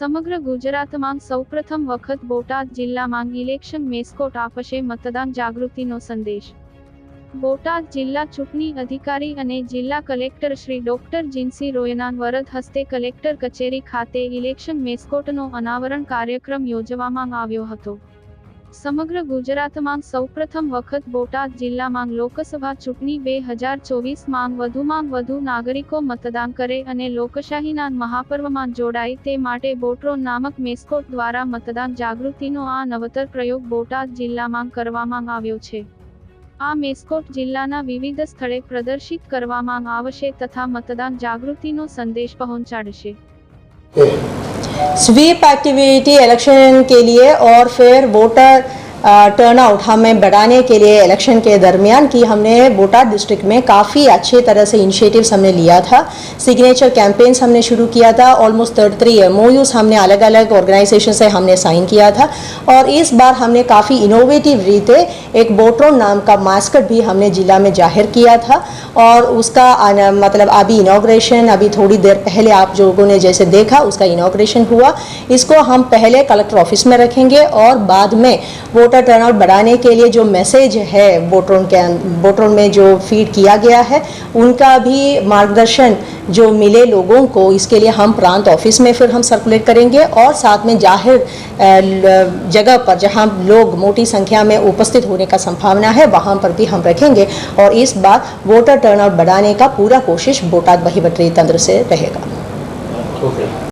સમગ્ર ગુજરાતમાં સૌપ્રથમ વખત બોટાદ જિલ્લામાં ઇલેક્શન મેસ્કોટ આપશે મતદાન જાગૃતિનો સંદેશ. બોટાદ જિલ્લા ચૂંટણી અધિકારી અને જિલ્લા કલેક્ટર શ્રી ડોક્ટર જીનસી રોયના વરદ હસ્તે કલેક્ટર કચેરી ખાતે ઇલેક્શન મેસ્કોટનો અનાવરણ કાર્યક્રમ યોજવામાં આવ્યો હતો. સમગ્ર ગુજરાતમાં સૌપ્રથમ વખત બોટાદ જિલ્લામાં લોકસભા ચૂંટણી બે હજાર ચોવીસમાં વધુમાં વધુ નાગરિકો મતદાન કરે અને લોકશાહીના મહાપર્વમાં જોડાય તે માટે બોટ્રો નામક મેસ્કોટ દ્વારા મતદાન જાગૃતિનો આ નવતર પ્રયોગ બોટાદ જિલ્લામાં કરવામાં આવ્યો છે. આ મેસ્કોટ જિલ્લાના વિવિધ સ્થળે પ્રદર્શિત કરવામાં આવશે તથા મતદાન જાગૃતિનો સંદેશ પહોંચાડશે. स्वीप एक्टिविटी इलेक्शन के लिए और फिर वोटर टर्नआउट हमें बढ़ाने के लिए इलेक्शन के दरमियान की हमने बोटाद डिस्ट्रिक्ट में काफ़ी अच्छे तरह से इनिशिएटिव्स हमने लिया था। सिग्नेचर कैंपेन्स हमने शुरू किया था ऑलमोस्ट थर्टी थ्री एम हमने अलग अलग ऑर्गेनाइजेशन से हमने साइन किया था। और इस बार हमने काफ़ी इनोवेटिव रीते एक बोट्रोन नाम का मास्कट भी हमने जिला में ज़ाहिर किया था। और उसका मतलब अभी इनाग्रेशन अभी थोड़ी देर पहले आप लोगों ने जैसे देखा, उसका इनाग्रेशन हुआ। इसको हम पहले कलेक्टर ऑफ़िस में रखेंगे और बाद में वोटर टर्नआउट बढ़ाने के लिए जो मैसेज है वोटरों के वोटरों में जो फ़ीड किया गया है, उनका भी मार्गदर्शन जो मिले लोगों को, इसके लिए हम प्रांत ऑफ़िस में फिर हम सर्कुलेट करेंगे और साथ में ज़ाहिर जगह पर जहाँ लोग मोटी संख्या में उपस्थित होने का संभावना है, वहाँ पर भी हम रखेंगे और इस बार वोटर टर्नआउट बढ़ाने का पूरा कोशिश बोटाद बही बटरी तंत्र से रहेगा।